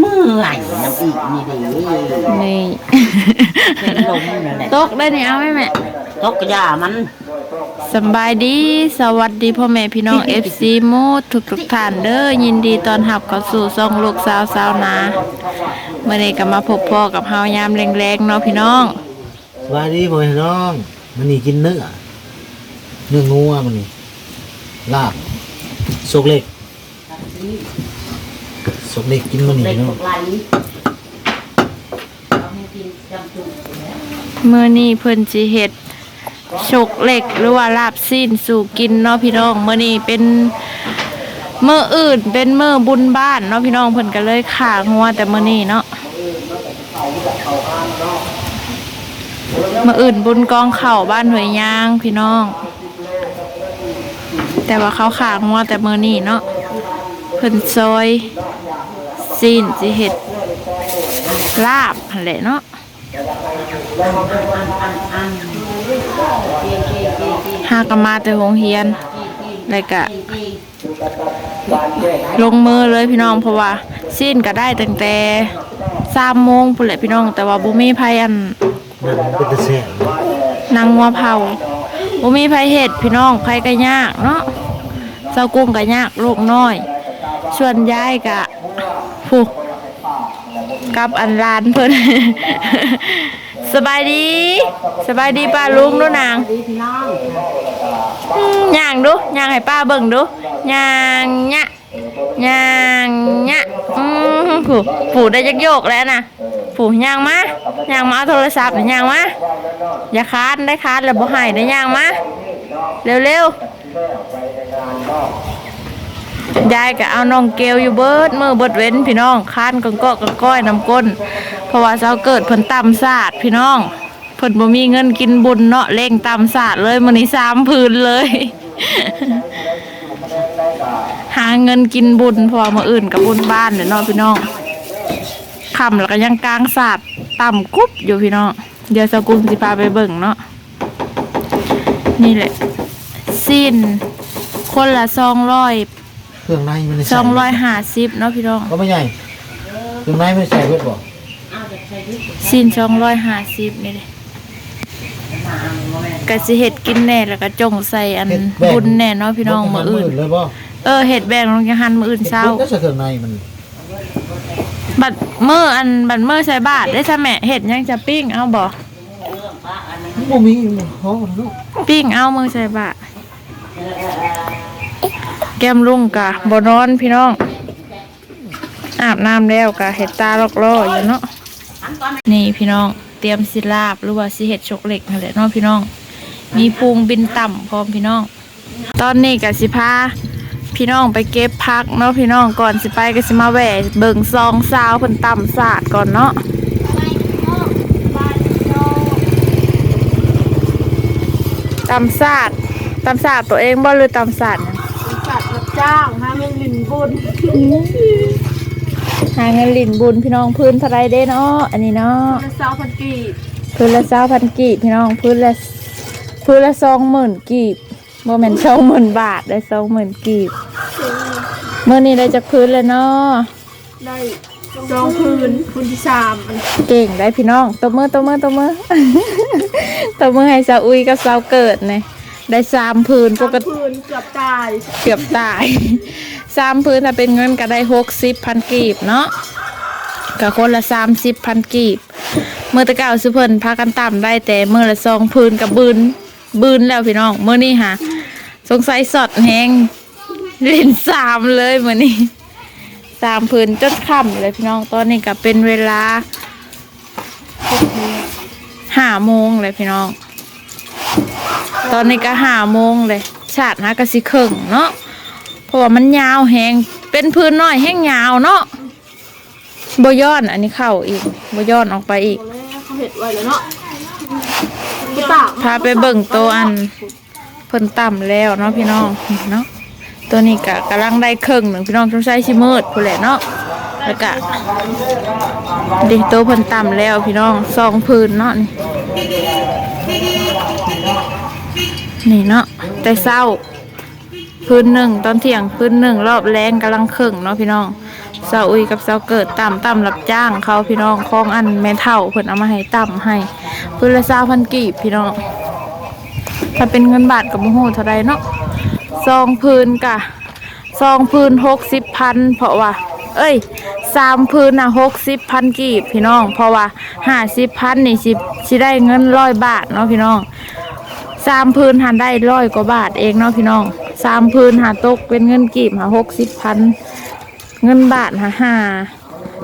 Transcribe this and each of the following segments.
เมื่อยน้ำอีกนี่ดินี่ เป็นลมนั่นแหละตกได้นี่เอาไหมแม่ตกกระยามันสำบายดี สวัสดีพ่อแม่พี่น้อง FC โมดทุกทุกๆท่านเด้อยินดีต้อนรับเข้าสู่ซ่องลูกสาวสาวนาเมื่อนี้ก็มาพบพ่อกับเฮายามแรงๆเนาะพี่น้องสวัสดีพ่อแม่น้อง มันนี่กินเนื้อเนื้องัวมันนี่ลาบสกเล็ก สกเล็กกินมันนี่เนาะเมื่อนี้เพิ่นสิเฮ็ดฉกเหล็กหรือว่าลาบซีนสู่กินเนาะพี่น้องเมื่อนี้เป็นเมื้ออื่นเป็นเมื้อบุญบ้านเนาะพี่น้องเพิ่นก็เลยขางัวแต่เมื้อนี้เนาะเมื้ออื่นบุญกองเข้าบ้านหวยยางพี่น้อง แต่ว่าเขาขางัวแต่เมื้อนี้เนาะ พิ่นซอยซีนสิเฮ็ดลาบหั่นแหละเนาะหากมาแต่โรงเรียนแล้วก็ลงมือเลยพี่น้องเพราะว่าสิ้นก็ได้ตั้งแต่สามโมงพุ่นแหละพี่น้อง แต่ว่าบุมีไผอันนั่นนตะแซ่บเนางงัวเผาบุมีไผเห็ดพี่น้องไผก็ยากเนาะเจ้ากุ้งก็ยากลูกน้อย ส่วนยายก็ผู้กับอันลานเพิ่น สบายดี สบายดีป้าลุงดูนางดีพี่น้องอืมย่างดูย่างให้ป้าเบิ่งดูย่างยะย่างยะอืมผู้ผู้ได้ยักโยกแล้วนะผู้ย่างมาย่างมาเอาโทรศัพท์น่ะย่างมาอย่าคานได้คานแล้วบ่ให้ได้ย่างมาเร็วๆ ยายก็เอาน้องเกลอยู่เบิดมือเบิดเว้นพี่น้องคานกังกาะกังก้อยน้ำก้น เพราะว่าเช้าเกิดเพิ่นตำศาสตร์พี่น้องเพิ่นบ่มีเงินกินบุญเนาะเล่งตามศาสตร์เลยมื้อนี้สามพื้นเลย หาเงินกินบุญพราะว่าอื่นกับบุญบ้านเด้อเนาะพี่น้องคำแล้วก็ยังกลางศาสตร์ต่ำกุ๊บอยู่พี่น้องเดี๋ยวสกุลสิพาไปเบิ่งเนาะนี่แหละ สิ้นคนละ200 เครื่องในมันได้ใส่250เนาะพี่น้องก็ไม่ใหญ่เครื่องในไม่ได้ใส่เพิ่นบ่สิ้น250นี่เลยก็สิเฮ็ดกินแน่แล้วก็จงใส่อันบุญแน่เนาะพี่น้องมื้ออื่นเลยบ่เออเห็ดแบ่งลงยังหันมืออื่นเช้าก็ใส่เครื่องในมันบัดมืออันบัดมือใส่บาทได้ใช่ไหมเห็ดยังจะปิ้งเอาบ่มันบ่มีห้องเนาะปิ้งเอามือใส่บาท แก้มลุงกะบนอนพี่น้อง อาบน้ำแล้วกะเห็ดตาลอกล่ออยู่เนาะนี่พี่น้องเตรียมสิลาบหรือว่าสิเห็ดชกเหล็กนั่นแหละเนาะพี่น้อง มีพุงบินต่ำพร้อมพี่น้อง ตอนนี้กะสิพาพี่น้องไปเก็บพักเนาะพี่น้องก่อนสิไปก็สิมาแหวะเบิ่งซองซาวเพิ่นต่ำศาสก่อนเนาะต่ำศาสต่ำศาสตัวเองบ่หรือต่ำศาสตร์น่ะ จัดรับจ้างหาเงินลินบุญหาเงินหลินบุญพี่น้องพื้นเท่าไรเด้เนาะอันนี้เนาะละสาวพันกีบพื้นละเศร้าพันกีบพี่น้องพื้นละพื้นละสองหมื่นกีบโมเมนสองหมื่นบาทได้สองหมื่นกีบเมื่อนี้ได้จากพื้นแล้วเนาะได้จองคืนคืนที่สามอันเก่งได้พี่น้องตบมือตบมือตบมือตบมือให้สาวอุ้ยกับสาวเกิดเนี่ย ได้สามพื้นปสามกติคืนเกือบตายเกือบตายสามพื้นถ้าเป็นเงินก็ได้หกสิบพันกีบเนาะกับคนละสามสิบพันกีบเมื่อตะเก่าสุเพิ่นพากันต่ำได้แต่เมื่อละสองพื้นกับบืนบืนแล้วพี่น้องเมื่อนี้ฮะสงสัยสอดแหงเล่นสามเลยเมื่อนี้สามพื้นจนค่ำเลยพี่น้องตอนนี้ก็เป็นเวลาห้าโมงเลยพี่น้อง ตอนนี้ก็ห้าโมงเลยชาติหากะสิเข่งเนาะเพราะว่ามันยาวแหงเป็นพื้นน้อยแห้งยาวเนาะบย้อน อันนี้เข้าอีกบย้อนออกไปอีกตอนแรกเขาเห็ดไว้แล้วเนาะพี่ตาพาไปเบิ่งตัวอันเพิ่นต่ำแล้วเนาะพี่น้องเนาะตัวนี้กะกำลังได้ครึ่งหนึ่งพี่น้องต้องใช้ชิมืดพูนแหละเนาะแล้วก็ดิตัวเพิ่นต่ำแล้วพี่น้องสองพื้นเนาะนี่ นี่เนาะแต่เศร้าพื้นหนึ่งตอนเที่ยงพื้นหนึ่งรอบแรงกำลังครึ่งเนาะพี่น้องเสาอุยกับเสาเกิดต่ำต่ำรับจ้างเขาพี่น้องของอันแม่เท่าเพิ่นเอามาให้ต่ำให้พื้นละเสาพันกีบพี่น้อง ถ้าเป็นเงินบาทกับโมโหเท่าไรเนาะซองพื้นกะซองพื้นหกสิบพันเพราะว่า เอ้ยสามพื้นน่ะหกสิบพันกีบพี่น้อง เพราะว่าห้าสิบพันนี่สิสิได้เงินร้อยบาทเนาะพี่น้อง สามพื้นหันได้ร้อยกว่าบาทเองเนาะพี่น้องสามพื้นหาตกเป็นเงินกีบหาหกสิบพันเงินบาทหาห้า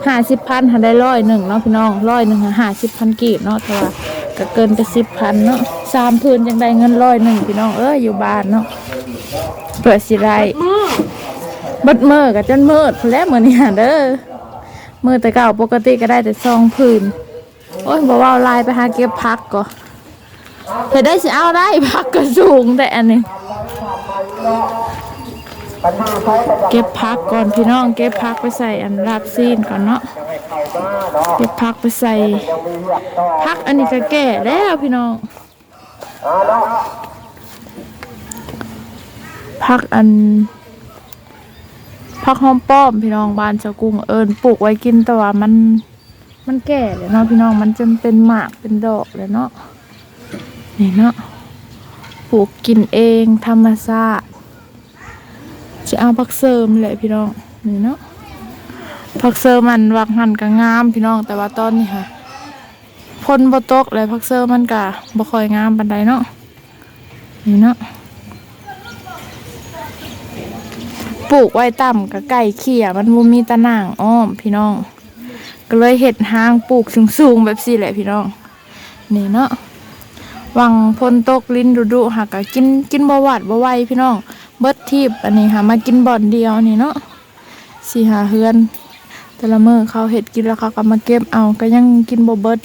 ห้าสิบพันหาได้ร้อยหนึ่งเนาะพี่น้องร้อยหนึ่งหาห้าสิบพันกีบเนาะแต่ว่าก็เกินไปสิบพันเนาะสามพื้นยังได้เงินร้อยหนึ่งพี่น้องเอ้ยอยู่บ้านเนาะเปิดสิได้เบิดมือกับจนมืดพู้นแหล้วมือนี่หาเด้อมือแต่เก่าปกติก็ได้แต่ซองพื้นโอ้ยบอกว่าเอาลายไปหาเก็บพักก่อน เธอได้สิเอาได้พักก็สูงแต่อันนี้ เก็บพักก่อนพี่น้อง เก็บพักไปใส่อันราบซีนก่อนเนาะเก็บพักไปใส่พักอันนี้ก็แก่แล้วพี่น้องพักอันผักหอมป้อมพี่น้องบ้านเจ้ากุ้งเอิญปลูกไว้กินแต่ว่ามันมันแก่เลยเนาะพี่น้องมันจนเป็นหมากเป็นดอกเลยเนาะ นี่เนาะปลูกกินเองธรรมชาติจะเอาผักเสริมเลยพี่น้องนี่เนาะผักเสริมมันวักหันก็งามพี่น้องแต่ว่าตอนนี้ค่ะพ่นบตกเลยผักเสริมมันก็บ่ค่อยงามปานใดเนาะนี่เนาะปลูกไว้ต่ำกับไก่เขี่ยมันบ่มีตะนางอ้อมพี่น้อง ก็เลยเห็ดหางปลูกสูงๆแบบสี่แหละพี่น้องนี่เนาะ วังพลตกลิ้นดุดุหักกะกินกินบวัดบ่ไหวพี่น้องเบิดทีบอันนี้หามากินบ่อนเดียวนี่เนาะสี่หาเฮือน แต่ละมื้อเขาเห็ดกินแล้วเขาก็มาเก็บเอาก็ยังกินบ่เบิด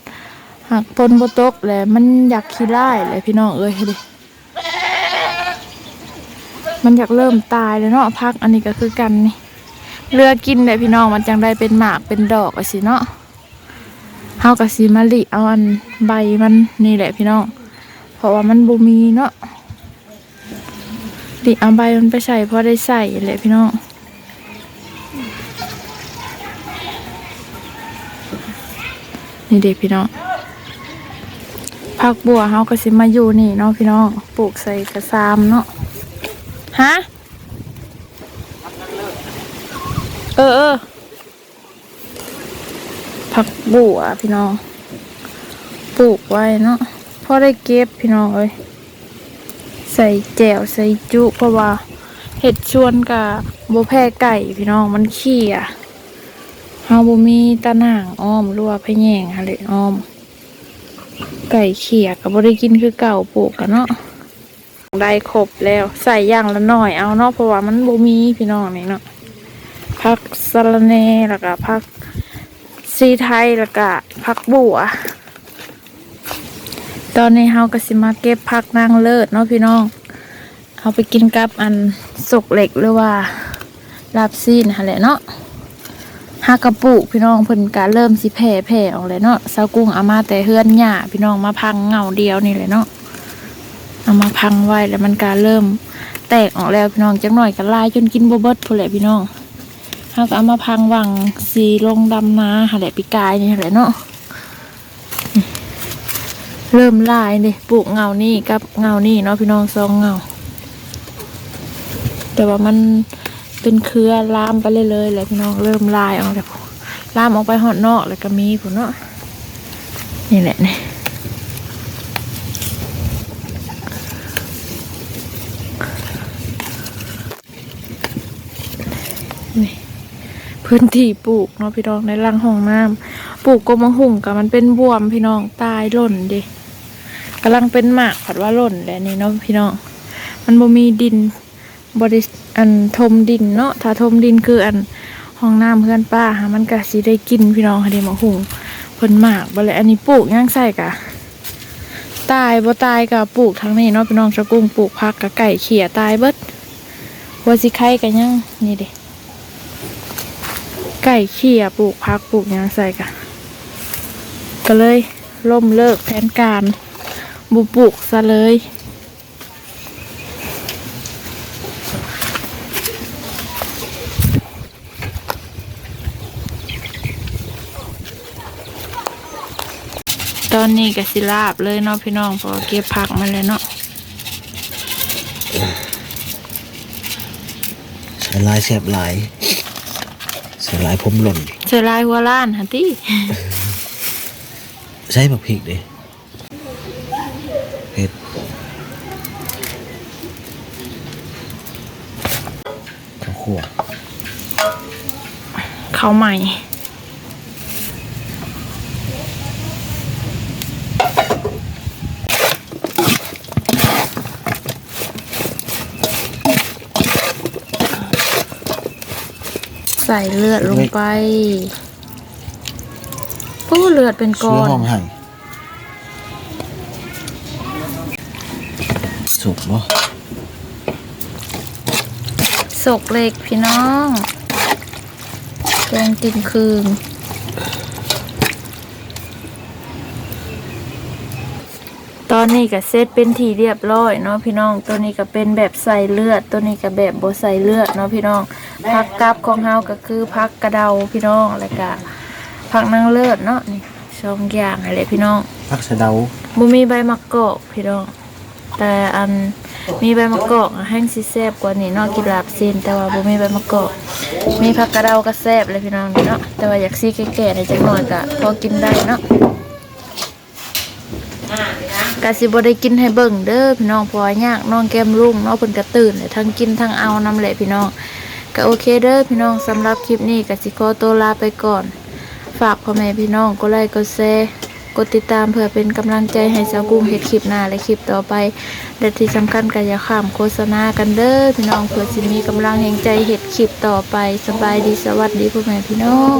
หักพลบ่ตกแหละมันอยากขี้ร้ายแหละพี่น้องเอ้ยเด้มันอยากเริ่มตายแล้วเนาะพักอันนี้ก็คือกันนี่เลือกินเลยพี่น้องมันจังได้เป็นหมากเป็นดอกอะสิเนาะเฮากับสีมะลิเอาอันใบมันนี่แหละพี่น้อง ราะว่ามันบ่มีเนาะดิเอาใบมันไปใส่พอได้ใส่แหละพี่น้องนี่เด็กพี่น้องผักบัวเฮาก็สิมาอยู่นี่เนาะพี่น้องปลูกใส่กระซามเนาะฮะเออเออผักบัวพี่น้องปลูกไว้เนาะ พอได้เก็บพี่น้องเอ้ยใส่แจ่วใส่จุ เพราะว่าเห็ดชวนกับโบแพ้ไก่พี่น้องมันขี้อะเฮาบ่มีตะนางอ้อมรั่วพะแยงฮะเลยอ้อม ไก่เขียกับบ่ได้กินคือเก่าปลูกกันเนาะได้ครบแล้วใส่ย่างละหน่อยเอาเนาะเพราะว่ามันบ่มีพี่น้องนี่เนาะผักสะระแหน่แล้วก็ผักซีไทยแล้วก็ผักบัว ตอนนี้เฮาก็สิมาเก็บผักนางเลิศเนาะพี่น้องเอาไปกินกับอันสกเหล็กหรือว่าลาบซีนหั่นแหละเนาะหากระปุกพี่น้องเพิ่นก็เริ่มสิแผ่แผ่ออกเลยเนาะเซากุ้งเอามาแต่เฮือนหญ้าพี่น้องมาพังเงาเดียวนี่เลยเนาะเอามาพังไว้แล้วมันก็เริ่มแตกออกแล้วพี่น้องจังหน่อยก็ลายจนกินบ่เบิดพุ่นแหละพี่น้องเขาก็เอามาพังวังสีลงดำนาหาแหละปีกายนี่แหละเนาะ เริ่มลายเลยปลูกเงานี่กับเงานี่เนาะพี่น้องสองเงา แต่ว่ามันเป็นเครือลามไปเลยเลยๆแหละพี่น้องเริ่มลายออกแล้วลามออกไปหอดนอกแล้วก็มีผุนเนาะนี่แหละนี่นี่พื้นที่ปลูกเนาะพี่น้องในรังห้องน้ำปลูกกมหุ่งกับมันเป็นบวมพี่น้องตายหล่นดิ กำลังเป็นหมากผัดว่าหล่นแหละนี่เนาะพี่น้องมันบ่มีดินบริอันทมดินเนาะถ้าทมดินคืออันห้องน้ำเพื่อนป้าหามันก็สิได้กินพี่น้องค่ะเดมะหุ่งเพิ่นหมากบ่เลยอันนี้ปลูกย่างใส่กะตายบ่ตายกะปลูกทั้งนี้เนาะพี่น้องชะกุ้งปลูกผักกะไก่เขี่ยตายเบิดหัวสิไข่กะยังนี่เด้ไก่เขี่ยปลูกพักปลูกหยังใส่กันก็เลยล่มเลิกแผนการ บุบุกซะเลย ตอนนี้ก็สิลาบเลยเนาะพี่น้องพอเก็บผักมาเลยเนาะใส่ลายแสบลายใส่ลายผมหล่นใส่ลายหัวล้านฮันตี้ ใช้ผักพริกดิ เขาวใหม่ ใส่เลือดลงไปปู้เลือดเป็นก้เชื้ออนห้องไห้สุกบ่สกเล็กพี่น้อง แกงกินคืนตอนนี้ก็เซตเป็นทีเรียบร้อยเนาะพี่น้อง ตัวนี้ก็เป็นแบบใส่เลือด ตัวนี้ก็แบบบ่ใส่เลือดเนาะพี่น้องผักกับของเฮาก็คือผักกระเดาพี่น้องแล้วก็ผักนางเลิศเนาะนี่สองอย่างอะไรพี่น้องผักสะเดาบ่มีใบมะกอกพี่น้อง แต่อัน มีใบมะกอกแห้งสิแซบกว่านี้นาะกินลาบซีนแต่ว่าบ่มีใบมะกอกมีผักกระเดาก็แซบเลยพี่น้องเนาะแต่ว่าอยากซีแก่ๆในอจักหน่อยก็พอกินได้เนาะกะสิบ่ได้กินให้เบิ่งเด้อพี่น้องพราะว่ายากน้องแก้มลุ่งเนาะเพิ่นก็ตื่นเลยทั้งกินทั้งเอานำแหละพี่น้องก็โอเคเด้อพี่น้องสำหรับคลิปนี้ก็สิขอตัวลาไปก่อน ฝากพ่อแม่พี่น้องกดไลค์กดแชร์ กดติดตามเพื่อเป็นกำลังใจให้สาวกุ้งเห็ดคลิปหน้าและคลิปต่อไปและที่สำคัญก็อย่าข้ามโฆษณากันเด้อพี่น้องเพื่อสิมีกำลังแห่งใจเห็ดคลิปต่อไปสบายดีสวัสดีพ่อแม่พี่น้อง